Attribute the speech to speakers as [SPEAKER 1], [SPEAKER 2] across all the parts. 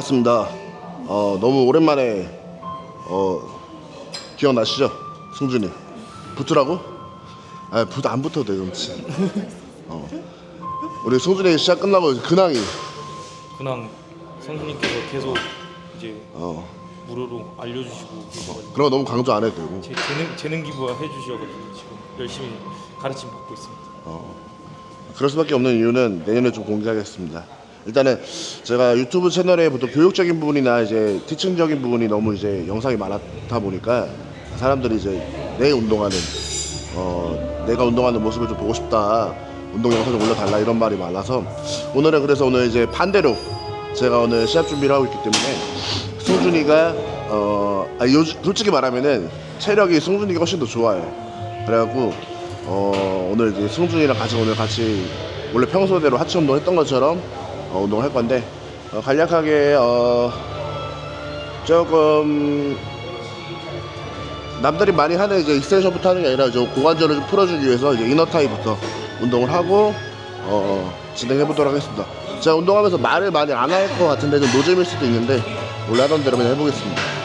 [SPEAKER 1] 반갑습니다. 어, 너무 오랜만에 어, 기억나시죠? 승준이. 붙으라고? 아, 붙, 안 붙어도 돼, 그렇지. 어. 우리 승준이 시작 끝나고 근황이.
[SPEAKER 2] 근황 선수님께서 계속 이제
[SPEAKER 1] 어.
[SPEAKER 2] 무료로 알려주시고 계셔가지고
[SPEAKER 1] 그런 거 너무 강조 안 해도 되고.
[SPEAKER 2] 제 재능 재능 기부와 해주셔가지고 지금 열심히 가르침 받고 있습니다.
[SPEAKER 1] 그럴 수밖에 없는 이유는 내년에 좀 공개하겠습니다. 일단은 제가 유튜브 채널에 보통 교육적인 부분이나 이제 티칭적인 부분이 너무 이제 영상이 많다 보니까 사람들이 이제 내 운동하는 어 내가 운동하는 모습을 좀 보고 싶다 운동 영상 좀 올려달라 이런 말이 많아서 오늘은 그래서 오늘 이제 반대로 제가 오늘 시합 준비를 하고 있기 때문에 승준이가 어 아, 요, 솔직히 말하면은 체력이 승준이가 훨씬 더 좋아요. 그래갖고 어, 오늘 이제 승준이랑 같이 오늘 같이 원래 평소대로 하체 운동 했던 것처럼 어, 운동을 할 건데 어, 간략하게 어, 조금 남들이 많이 하는 이제 익스텐션부터 하는 게 아니라 좀 고관절을 좀 풀어주기 위해서 이제 이너 타입부터 운동을 하고 어, 진행해 보도록 하겠습니다. 제가 운동하면서 말을 많이 안 할 것 같은데 좀 노잼일 수도 있는데 하던 대로 그냥 해보겠습니다.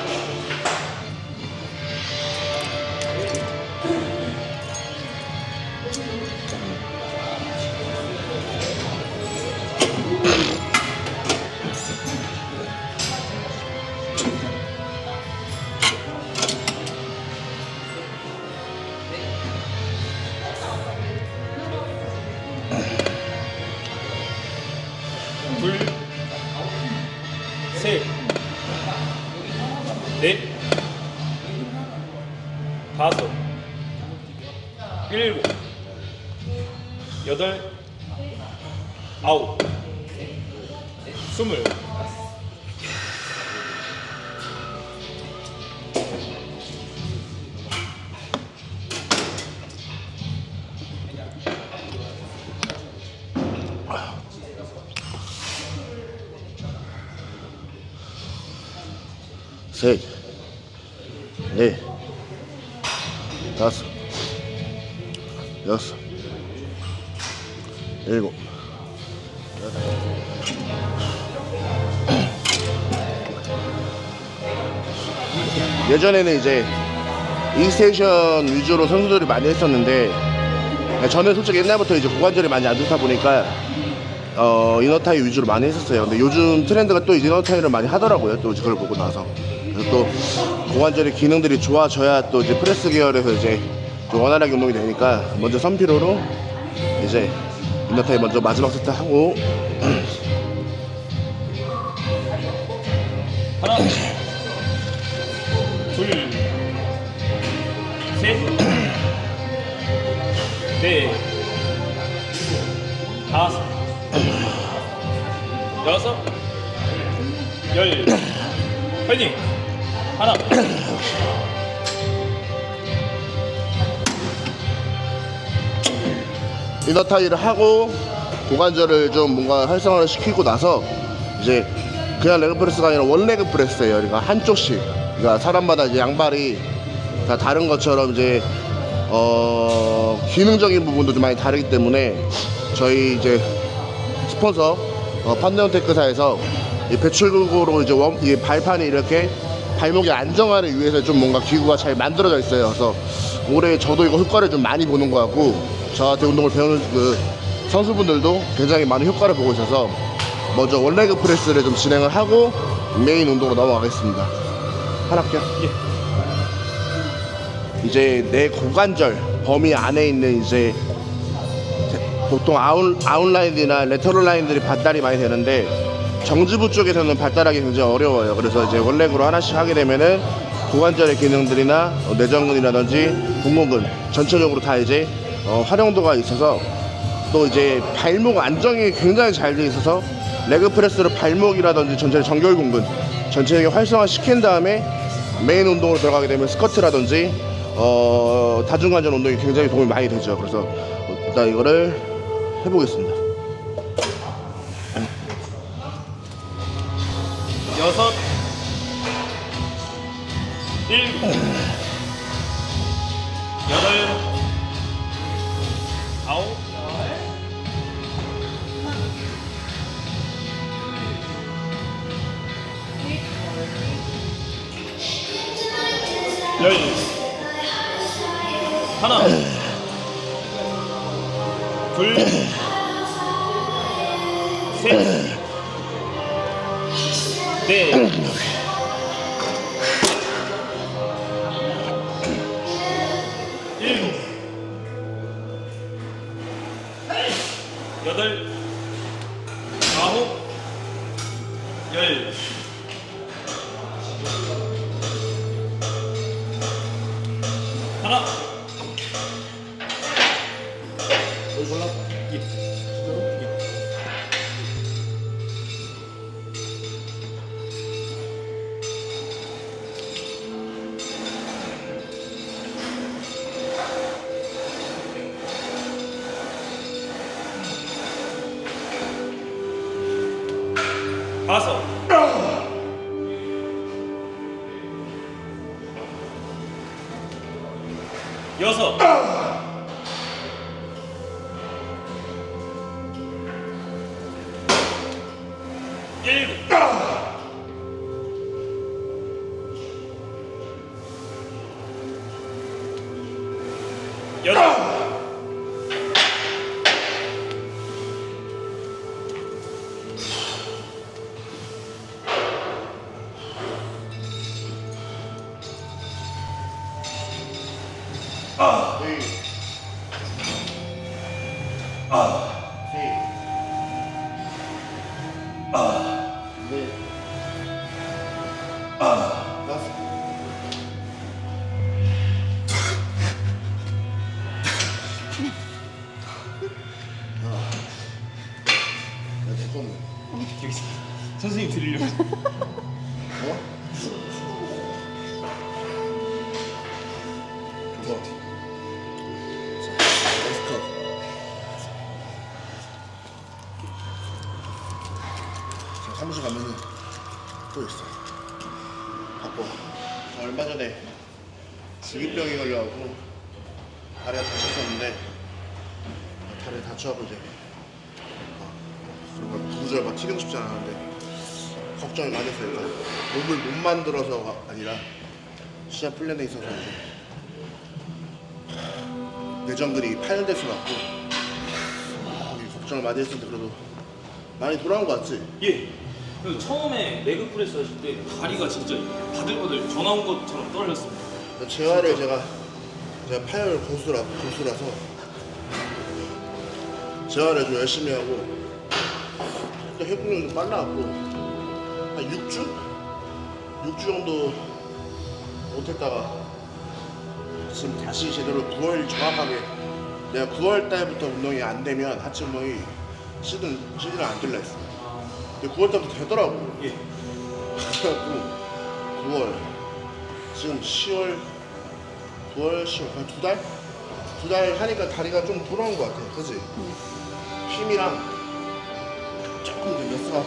[SPEAKER 2] 셋, 넷, 다섯,
[SPEAKER 1] 여섯, 일곱, 여덟. 예전에는 이제 인스테이션 위주로 선수들이 많이 했었는데 저는 솔직히 옛날부터 이제 고관절이 많이 안 좋다 보니까 어, 이너타이 위주로 많이 했었어요. 근데 요즘 트렌드가 또 이너타이를 많이 하더라고요. 또 그걸 보고 나서. 또 고관절의 기능들이 좋아져야 또 이제 프레스 계열에서 이제 좀 원활하게 운동이 되니까 먼저 선피로로 이제 이너타이 먼저 마지막 세트 하고
[SPEAKER 2] 하나, 둘, 셋, 넷, 다섯, 여섯, 열, 파이팅! 하나,
[SPEAKER 1] 이너 타이를 하고 고관절을 좀 뭔가 활성화를 시키고 나서 이제 그냥 레그 프레스가 아니라 원레그 프레스예요. 그러니까 한쪽씩. 그러니까 사람마다 이제 양발이 다 다른 것처럼 이제 어 기능적인 부분도 좀 많이 다르기 때문에 저희 이제 스폰서 어, 판네온 테크사에서 이 배출구로 이제 원, 이 발판이 이렇게 발목의 안정화를 위해서 좀 뭔가 기구가 잘 만들어져 있어요. 그래서 올해 저도 이거 효과를 좀 많이 보는 것 같고 저한테 운동을 배우는 그 선수분들도 굉장히 많은 효과를 보고 있어서 먼저 원레그 프레스를 좀 진행을 하고 메인 운동으로 넘어가겠습니다. 하락해. 이제 내 고관절 범위 안에 있는 이제 보통 아웃, 아웃라인이나 레터럴 라인들이 발달이 많이 되는데 정지부 쪽에서는 발달하기 굉장히 어려워요. 그래서 이제 원렉으로 하나씩 하게 되면은 고관절의 기능들이나 어, 내전근이라든지 복근근 전체적으로 다 이제 어, 활용도가 있어서 또 이제 발목 안정이 굉장히 잘 돼 있어서 레그 프레스로 발목이라든지 전체 정결근근 전체적인 활성화 시킨 다음에 메인 운동으로 들어가게 되면 스쿼트라든지 어, 다중관절 운동이 굉장히 도움이 많이 되죠. 그래서 일단 이거를 해보겠습니다.
[SPEAKER 2] 열 하나. 둘
[SPEAKER 1] 사무실 가면은 또 있어. 저 얼마 전에 지기병이 걸려가지고 다리가 다쳤었는데 다리 다쳐갖고 이제 정말 구절 막 튀기고 싶지 않았는데 걱정이 많이 했어요. 그러니까 몸을 못 만들어서가 아니라 시합 플랜에 있어서 이제 내전들이 파열돼서 맞고 아, 걱정을 많이 했는데 그래도 많이 돌아온 것 같지?
[SPEAKER 2] 예. 그 처음에 레그 프레스 하실 때 다리가 진짜 바들바들 전화 온 것처럼 떨렸습니다.
[SPEAKER 1] 재활을 제가 제가 파열 고수라 고수라서 재활을 좀 열심히 하고 또 회복력이 좀 빨라갖고 한 6주 6주 정도 못했다가 지금 다시 제대로 9월 정확하게 내가 9월 달부터 운동이 안 되면 하체 운동이 시즌 시즌을 안 뛸라 했어. 근데 9월 달부터 되더라고.
[SPEAKER 2] 예.
[SPEAKER 1] 그래갖고 9월 지금 10월 9월 10월 한두 달? 두 달 하니까 다리가 좀 돌아온 것 같아 그지? 힘이랑 조금 이제 메스가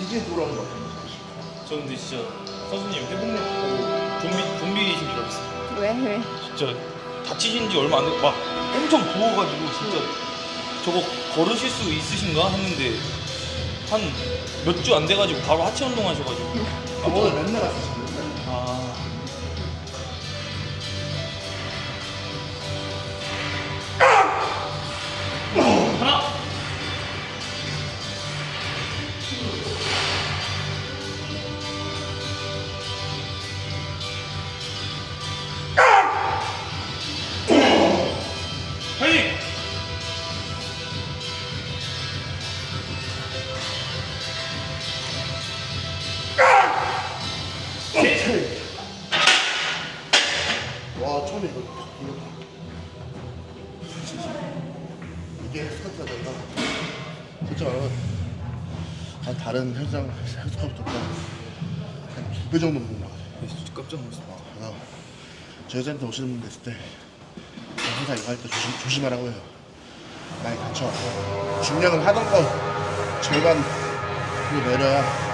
[SPEAKER 1] 이게 돌아온 것 같아
[SPEAKER 2] 저는 근데 진짜 선수님 회복력 보고 좀비 좀비이신 줄 알았어요.
[SPEAKER 3] 왜 왜?
[SPEAKER 2] 진짜 다치신 지 얼마 안 돼, 막 엄청 부어가지고 진짜 저거 걸으실 수 있으신가 했는데 한 몇 주 안 돼가지고 바로 하체 운동 하셔가지고.
[SPEAKER 1] 아, 오늘 맨날 지 이게 스쿼트가 한 다른 헬스장 헬스클럽보다 한두 배 정도 먹는 것 같아
[SPEAKER 2] 진짜 깜짝 놀랐습니다.
[SPEAKER 1] 그래서 저희 센터 오시는 분들 있을 때 항상 이거 할 때 조심, 조심하라고 해요. 많이 다쳐 중량은 하던 거 절반 로 내려야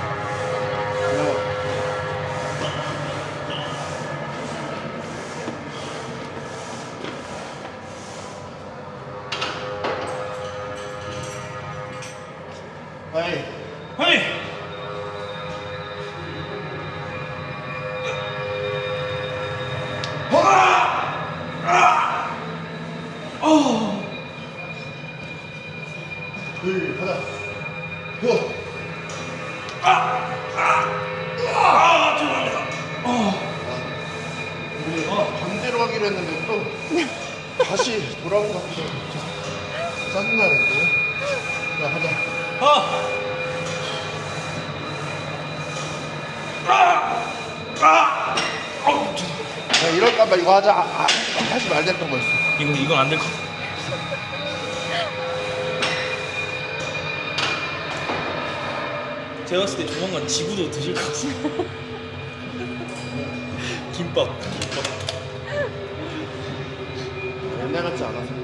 [SPEAKER 1] 둘, 하나, 고! 아, 아!
[SPEAKER 2] 아! 아!
[SPEAKER 1] 죄송합니다. 아, 우리 어, 반대로 하기로 했는데 또 다시 돌아온 것 같아요. 진짜 짜증나네, 또. 자, 하자.
[SPEAKER 2] 아! 아! 아! 어, 죄송-
[SPEAKER 1] 야, 이럴까봐 이거 하자. 아, 아, 하지 말랬던 거였어.
[SPEAKER 2] 이거 이건 안될것 같아. 제가 봤을 때 조만간 지구도 드실 것 같아요. 김밥, 김밥.
[SPEAKER 1] 옛날 같지 않아서.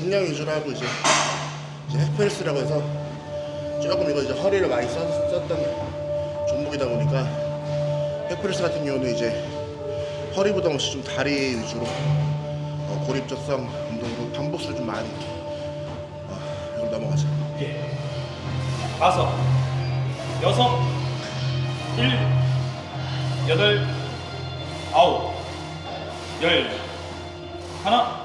[SPEAKER 1] 중량 위주로 하고 이제 이제 헬프헬스라고 해서 조금 이거 이제 허리를 많이 썼, 썼던 종목이다 보니까 헬프헬스 같은 경우는 이제 허리 부담 없이 좀 다리 위주로 어, 고립적성 운동으로 반복수를 좀 많이 어, 이걸 넘어가자.
[SPEAKER 2] 예. 다섯, 여섯, 일, 여덟, 아홉, 열, 하나.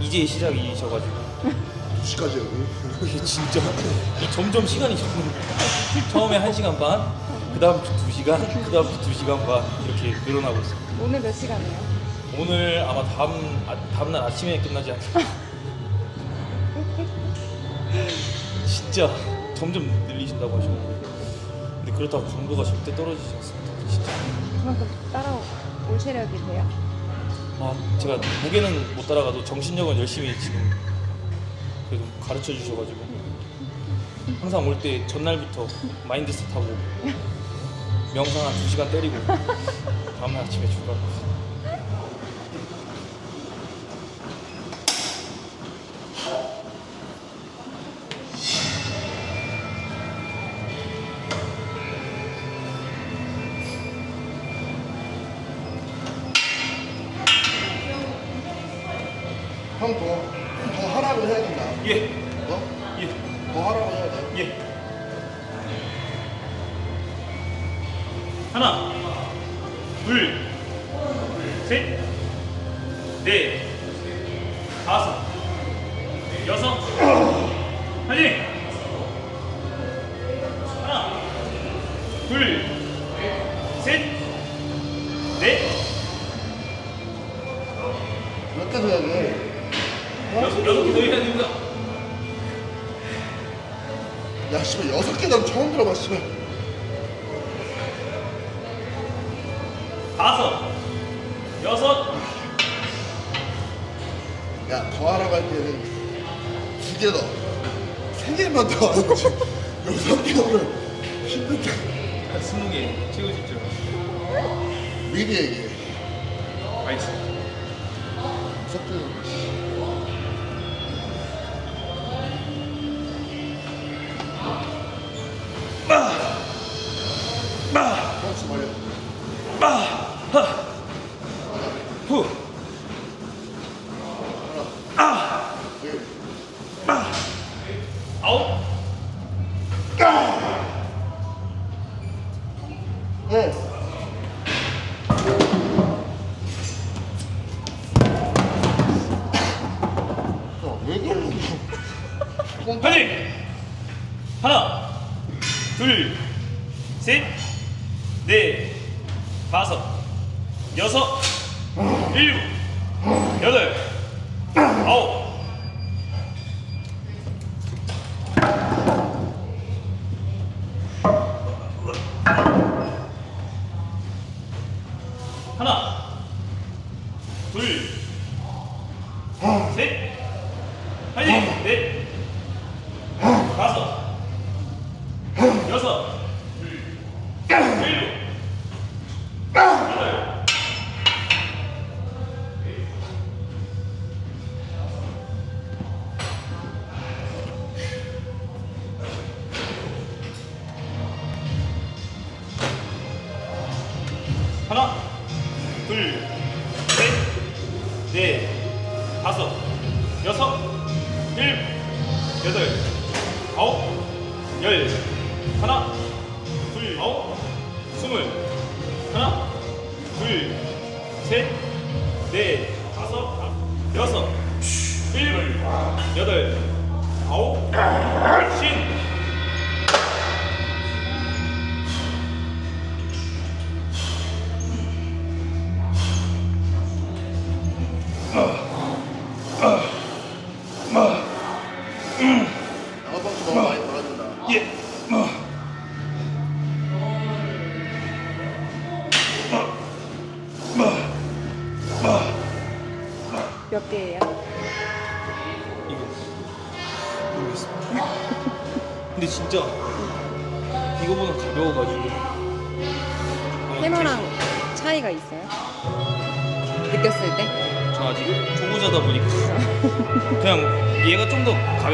[SPEAKER 2] 이제 시작이셔가지고
[SPEAKER 1] 시까지 여기.
[SPEAKER 2] 이게 진짜 이 점점 시간이 적는 거예요. 처음에 한 시간 반, 그 다음부터 두 시간, 그 다음부터 두 시간 반 이렇게 늘어나고 있어요.
[SPEAKER 3] 오늘 몇 시간이에요?
[SPEAKER 2] 오늘 아마 다음 아, 다음 날 아침에 끝나지 않을까. 진짜 점점 늘리신다고 하시고. 근데 그렇다고 강도가 절대 떨어지지 않습니다. 진짜.
[SPEAKER 3] 그만큼 따라올 체력이 돼요?
[SPEAKER 2] 아 제가 무게는 못 따라가도 정신력은 열심히 지금 그래도 가르쳐 주셔가지고 항상 올 때 전날부터 마인드셋 하고 명상 한 2시간 때리고 다음날 아침에 출발합니다.
[SPEAKER 1] 형 더, 더 하라고 해야 된다.
[SPEAKER 2] 예,
[SPEAKER 1] 야, 씨발, 여섯 개 난 처음 들어봤어.
[SPEAKER 2] 다섯, 여섯,
[SPEAKER 1] 야, 더하라고 때는 두 개 더. 세 개만 더 여섯 개 넣으면 힘든데.
[SPEAKER 2] 스무 개 최고 집중.
[SPEAKER 1] 미리 얘기해. 알지.
[SPEAKER 2] 무섭게.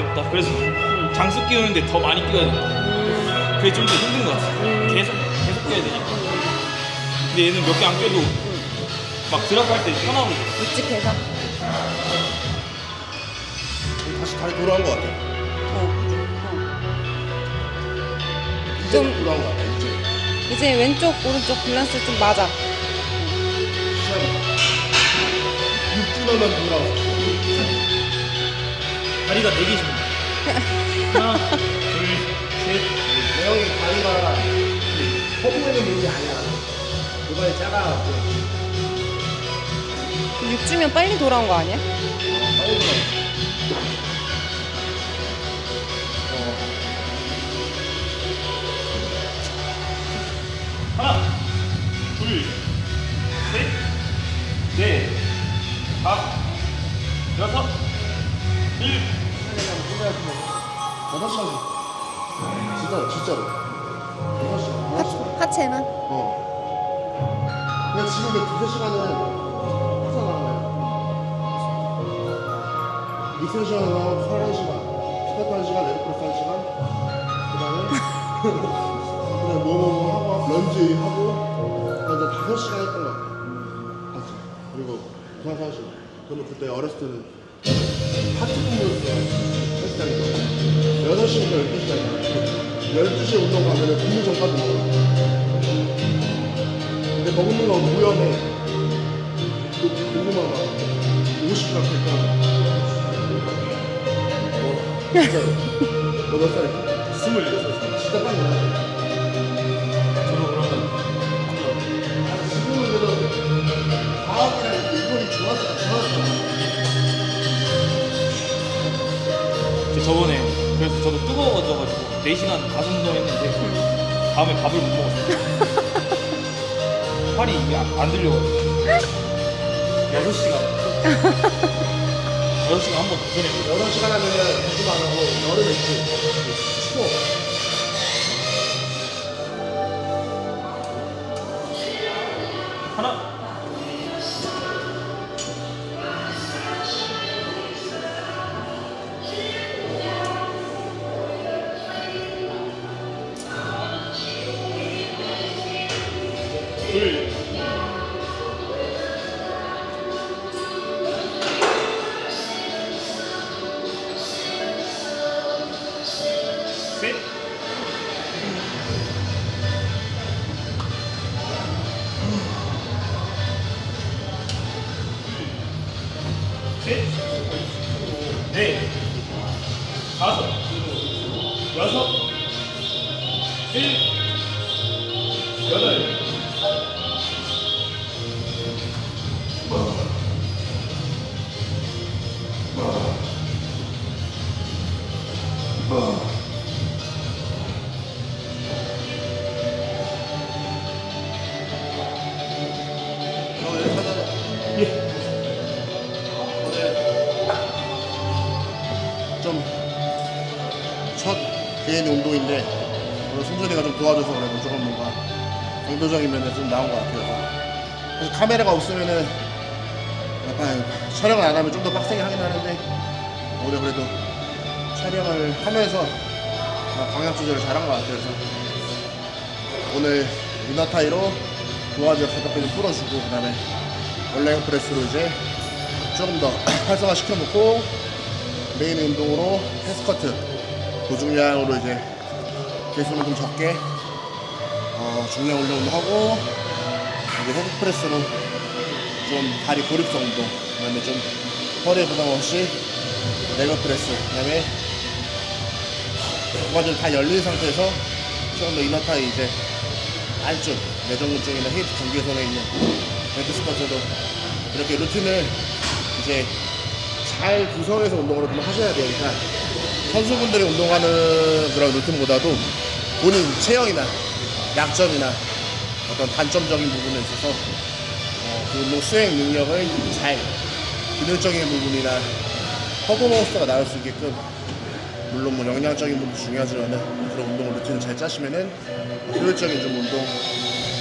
[SPEAKER 2] 가볍다. 그래서 장수 끼우는데 더 많이 끼워야 된다. 그게 좀 더 힘든 것 같아. 계속 계속 끼워야 되니까. 근데 얘는 몇 개안 껴도 막 드랍할 때 편하고
[SPEAKER 3] 묵직해서?
[SPEAKER 1] 다시 다리 돌아온 것 같아.
[SPEAKER 3] 어.
[SPEAKER 1] 이제
[SPEAKER 3] 좀-
[SPEAKER 1] 돌아온 것 같아. 이제.
[SPEAKER 3] 이제 왼쪽, 오른쪽 밸런스 좀 맞아.
[SPEAKER 1] 시작. 6주만 돌아왔어.
[SPEAKER 2] 다리가 네 개십니다. 하나, 둘, 셋,
[SPEAKER 1] 내 형이 다리가 허브에는 문제 아니야. 그거에 작아갖고.
[SPEAKER 3] 6주면 빨리 돌아온 거 아니야?
[SPEAKER 1] 빨리 돌아. 그냥 뭐뭐 하고 런지 하고 그다음에 다섯 시간 했던 것 같아. 맞지? 그리고 시간. 그러면 그때 어렸을 때는 파트 근무였어요. 헬스장에서. 6시부터 12시까지. 12시에 운동 가면은 근무 전까지 먹어. 근데 먹는 건 위험해. 그 고구마가 50g 될까? 진짜로. 너몇 살이야?
[SPEAKER 2] 4시간 가슴 운동 했는데 다음에 밥을 못 먹었어요. 팔이 이게 안, 안 들려가지고. 6시간. 6시간 한 번 도전해보자
[SPEAKER 1] 여러 시간 하면 공부도 안 하고 여름에 있지. 추워.
[SPEAKER 2] 하나 넷, 다섯, 여섯, 일
[SPEAKER 1] 카메라가 없으면은 약간 촬영을 안 하면 좀 더 빡세게 하긴 하는데 오늘 그래도 촬영을 하면서 아, 방향 조절을 잘한 것 같아요. 그래서 오늘 유나타이로 도와줘 가볍게 좀 풀어주고 그다음에 원래 프레스로 이제 조금 더 활성화 시켜놓고 메인 운동으로 패스커트 고중량으로 이제 개수는 좀 적게 어, 중량 운동도 하고 이제 헤드 프레스로 좀 다리 고립성 운동 그다음에 좀 허리에 부담 없이 레그 프레스 그다음에 고관절 다 열린 상태에서 조금 더 이너타이 이제 안쪽 내전근 쪽이나 히프 경계선에 있는 헤드 스쿼트도 이렇게 루틴을 이제 잘 구성해서 운동을 좀 하셔야 되니까 선수분들이 운동하는 그런 루틴보다도 본인 체형이나 약점이나 어떤 단점적인 부분에 있어서 어, 그 운동 수행 능력을 잘 기능적인 부분이나 퍼포먼스가 나올 수 있게끔 물론 뭐 영양적인 부분도 중요하지만은 그런 운동 루틴을 잘 짜시면은 효율적인 좀 운동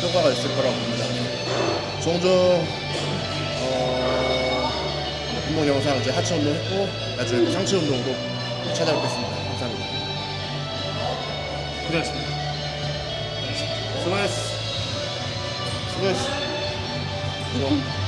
[SPEAKER 1] 효과가 있을 거라고 봅니다. 종종 어, 운동 영상 이제 하체 운동 했고 나중에 또 상체 운동으로 찾아뵙겠습니다. 감사합니다.
[SPEAKER 2] 고생하셨습니다.
[SPEAKER 1] 수고했 어. 수고.